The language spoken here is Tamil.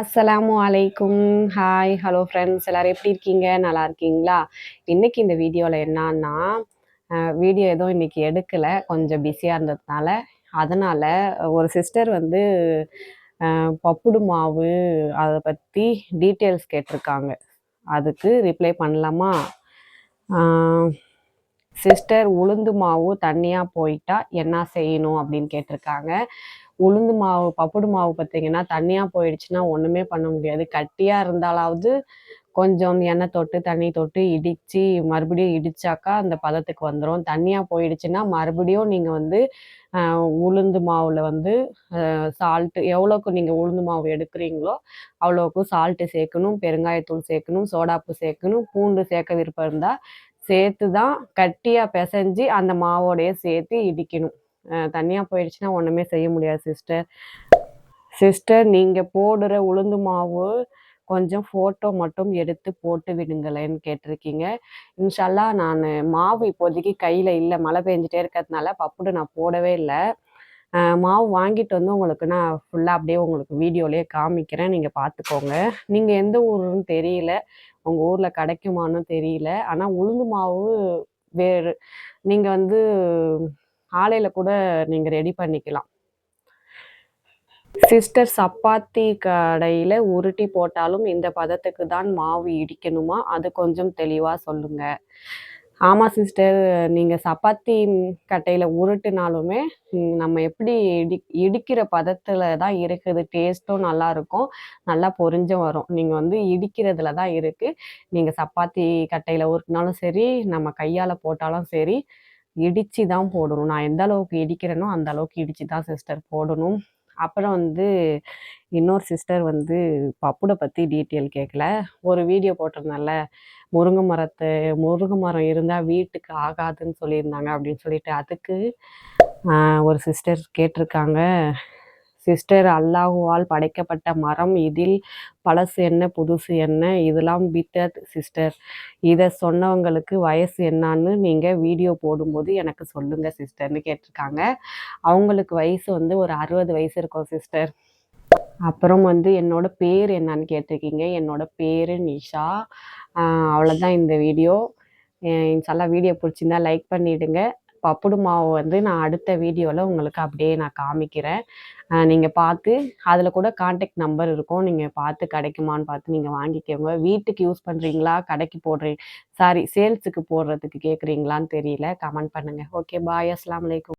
அஸ்ஸலாமு அலைக்கும் ஹாய் ஹலோ ஃப்ரெண்ட்ஸ் எல்லோரும் எப்படி இருக்கீங்க? நல்லா இருக்கீங்களா? இன்றைக்கி இந்த வீடியோவில் என்னன்னா வீடியோ எதுவும் இன்றைக்கி எடுக்கலை. கொஞ்சம் பிஸியாக இருந்ததுனால. அதனால் ஒரு சிஸ்டர் வந்து பப்புடு மாவு அதை பற்றி டீட்டெயில்ஸ் கேட்டிருக்காங்க. அதுக்கு ரிப்ளை பண்ணலாமா? சிஸ்டர் உளுந்து மாவு தண்ணியாக போயிட்டா என்ன செய்யணும் அப்படின்னு கேட்டிருக்காங்க. உளுந்து மாவு பப்புடு மாவு பார்த்தீங்கன்னா தண்ணியாக போயிடுச்சுன்னா ஒன்றுமே பண்ண முடியாது. கட்டியாக இருந்தாலாவது கொஞ்சம் எண்ணெய் தொட்டு தண்ணி தொட்டு இடித்து மறுபடியும் இடித்தாக்கா அந்த பதத்துக்கு வந்துடும் தண்ணியாக போயிடுச்சுன்னா மறுபடியும் நீங்கள் வந்து உளுந்து மாவில் வந்து சால்ட்டு எவ்வளோக்கு நீங்கள் உளுந்து மாவு எடுக்கிறீங்களோ அவ்வளோக்கு சால்ட்டு சேர்க்கணும் பெருங்காயத்தூள் சேர்க்கணும் சோடாப்பு சேர்க்கணும் பூண்டு சேர்க்க விருப்பம் இருந்தால் சேர்த்து தான் கட்டியாக பிசைஞ்சு அந்த மாவோடையே சேர்த்து இடிக்கணும். தனியாக போயிடுச்சுன்னா ஒன்றுமே செய்ய முடியாது சிஸ்டர் சிஸ்டர் நீங்கள் போடுற உளுந்து மாவு கொஞ்சம் ஃபோட்டோ மட்டும் எடுத்து போட்டு விடுங்களேன்னு கேட்டிருக்கீங்க. இன்ஷால்லா நான் மாவு இப்போதைக்கு கையில் இல்லை மழை பெஞ்சிட்டே இருக்கிறதுனால பப்புடு நான் போடவே இல்லை. மாவு வாங்கிட்டு வந்து உங்களுக்கு நான் ஃபுல்லாக அப்படியே உங்களுக்கு வீடியோலேயே காமிக்கிறேன் நீங்கள் பார்த்துக்கோங்க. நீங்கள் எந்த ஊருன்னு தெரியல உங்கள் ஊரில் கிடைக்குமான்னு தெரியல. ஆனால் உளுந்து மாவு வேறு நீங்கள் வந்து காலையில் கூட நீங்கள் ரெடி பண்ணிக்கலாம். சிஸ்டர் சப்பாத்தி கடையில் உருட்டி போட்டாலும் இந்த பதத்துக்கு தான் மாவு இடிக்கணுமா? அது கொஞ்சம் தெளிவாக சொல்லுங்கள் ஆமாம் சிஸ்டர் நீங்கள் சப்பாத்தி கட்டையில் உருட்டுனாலுமே நம்ம எப்படி இடி இடிக்கிற பதத்தில் தான் இருக்குது. டேஸ்ட்டும் நல்லாயிருக்கும் நல்லா பொரிஞ்சும் வரும். நீங்கள் வந்து இடிக்கிறதுல தான் இருக்குது நீங்கள் சப்பாத்தி கட்டையில் உருட்டினாலும் சரி நம்ம கையால் போட்டாலும் சரி இடித்து தான் போடணும். நான் எந்த அளவுக்கு இடிக்கிறேனோ அந்த அளவுக்கு இடித்து தான் சிஸ்டர் போடணும். அப்புறம் வந்து இன்னொரு சிஸ்டர் வந்து பப்புடை பற்றி டீட்டெயில் கேட்கல ஒரு வீடியோ போட்டிருந்தால முருங்கை மரத்தை முருங்கை மரம் இருந்தால் வீட்டுக்கு ஆகாதுன்னு சொல்லியிருந்தாங்க அப்படின்னு சொல்லிட்டு அதுக்கு ஒரு சிஸ்டர் கேட்டிருக்காங்க. சிஸ்டர் அல்லாஹுவால் படைக்கப்பட்ட மரம். இதில் பழசு என்ன புதுசு என்ன? இதெல்லாம் பித்தர் சிஸ்டர் இதை சொன்னவங்களுக்கு வயசு என்னான்னு நீங்கள் வீடியோ போடும்போது எனக்கு சொல்லுங்கள் சிஸ்டர்னு கேட்டிருக்காங்க. அவங்களுக்கு வயசு வந்து ஒரு அறுபது வயசு இருக்கும் சிஸ்டர் அப்புறம் வந்து என்னோட பேர் என்னன்னு கேட்டிருக்கீங்க. என்னோட பேர் நிஷா. அவ்வளோதான் இந்த வீடியோ இன்ஷால்லாம் வீடியோ பிடிச்சிருந்தா லைக் பண்ணிவிடுங்க பப்புடு மாவு வந்து நான் அடுத்த வீடியோவில் உங்களுக்கு அப்படியே நான் காமிக்கிறேன். நீங்கள் பார்த்து அதில் கூட காண்டாக்ட் நம்பர் இருக்கும். நீங்கள் பார்த்து கிடைக்குமான்னு பார்த்து நீங்கள் வாங்கிக்கோங்க. வீட்டுக்கு யூஸ் பண்ணுறீங்களா கடைக்கு போடுறீங்க சாரி சேல்ஸுக்கு போடுறதுக்கு கேட்குறீங்களான்னு தெரியல. கமெண்ட் பண்ணுங்கள் ஓகே பாய் அஸ்லாம் வலைக்கும்